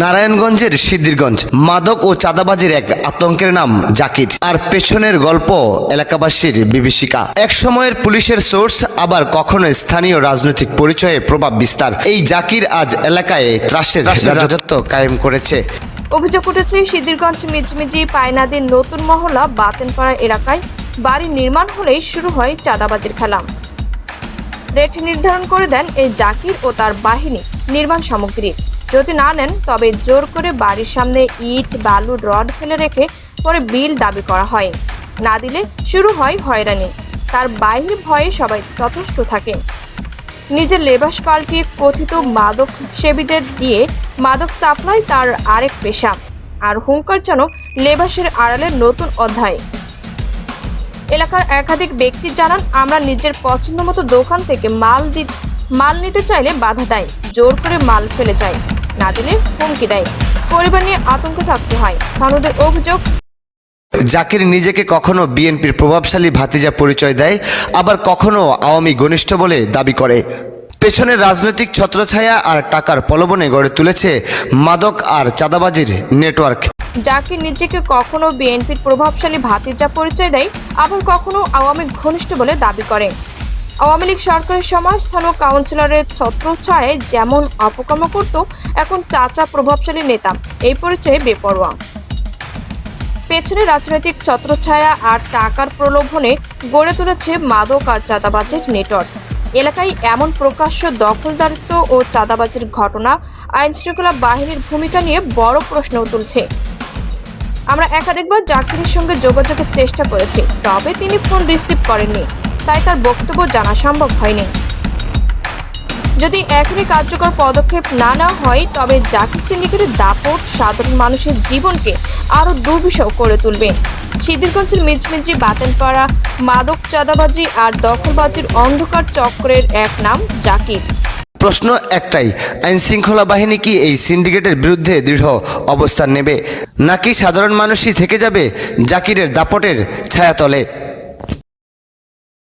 নারায়ণগঞ্জের সিদ্ধিরগঞ্জ মাদক ও চাঁদাবাজির এক আতঙ্কের নাম জাকির। আর পেছনের গল্প এলাকাবাসীর বিভীষিকা। এক সময়ের পুলিশের সোর্স আবার কখনো স্থানীয় রাজনৈতিক পরিচয়ে প্রভাব বিস্তার। এই জাকির আজ এলাকায় ত্রাসের রাজত্ব কায়েম করেছে। অভিযোগ উঠেছে সিদ্ধিরগঞ্জ মিজমিজি পায়নাদের নতুন মহল্লা বাতেনপাড়া এলাকায় বাড়ি নির্মাণ হলেই শুরু হয় চাঁদাবাজির খেলা। রেট নির্ধারণ করে দেন এই জাকির ও তার বাহিনী নির্মাণ সামগ্রী। যদি না নেন, তবে জোর করে বাড়ির সামনে ইট, বালু, রড ফেলে রেখে পরে বিল দাবি করা হয়। না দিলে শুরু হয় হয়রানি। তার বাহির ভয়ে সবাই তথস্থ থাকে। নিজের লেবাস পাল্টিয়ে কথিত মাদক সেবীদের দিয়ে মাদক সাপ্লাই তার আরেক পেশা। আর হুঙ্কার যেন লেবাসের আড়ালের নতুন অধ্যায়। এলাকার একাধিক ব্যক্তি জানান, আমরা নিজের পছন্দ মতো দোকান থেকে মাল দি, মাল নিতে চাইলে বাধা দেয়, জোর করে মাল ফেলে যায়। না দিলে হুমকি দেয়। পরিবার নিয়ে আতঙ্কে থাকতে হয়। স্থানীয়দের অভিযোগ জাকির নিজেকে কখনো বিএনপির প্রভাবশালী ভাতিজা পরিচয় দেয় আবার কখনো আওয়ামী ঘনিষ্ঠ বলে দাবি করে। পেছনের রাজনৈতিক ছত্রছায়া আর টাকার পলবনে গড়ে তুলেছে মাদক আর চাঁদাবাজির নেটওয়ার্ক। যাকে নিজেকে কখনো বিএনপির প্রভাবশালী ভাতিজা পরিচয় দেয় আবার কখনো আওয়ামী ঘনিষ্ঠ বলে দাবি করে। আওয়ামী লীগ সরকারের সময় স্থানীয় কাউন্সিলরের ছত্রছায়ায় যেমন অপকর্ম করত, এখন চাচা প্রভাবশালী নেতা। এই পরিচয়ে বেপরোয়া। পেছনে রাজনৈতিক ছত্রছায়া আর টাকার প্রলোভনে গড়ে তুলেছে মাদক আর চাঁদাবাজের নেটওয়ার্ক। এলাকায় এমন প্রকাশ্য দখলদারিত্ব ও চাঁদাবাজির ঘটনা আইনশৃঙ্খলা বাহিনীর ভূমিকা নিয়ে বড় প্রশ্ন তুলছে। আমরা একাধিকবার জাকিরের সঙ্গে যোগাযোগের চেষ্টা করেছি, তবে তিনি ফোন রিসিভ করেননি। তাই তার বক্তব্য জানা সম্ভব হয়নি। যদি এখনই কার্যকর পদক্ষেপ না নেওয়া হয়, তবে জাকির সিন্ডিকেটের দাপট সাধারণ মানুষের জীবনকে আরও দুর্বিষহ করে তুলবে। সিদ্ধিরগঞ্জের মিজমিজি, বাতেনপাড়া, মাদক চাঁদাবাজি আর দখলবাজির অন্ধকার চক্রের এক নাম জাকির। প্রশ্ন একটাই, আইন শৃঙ্খলা বাহিনী কি এই সিন্ডিকেটের বিরুদ্ধে দৃঢ় অবস্থান নেবে? নাকি সাধারণ মানুষই থেকে যাবে জাকিরের দাপটের ছায়াতলে?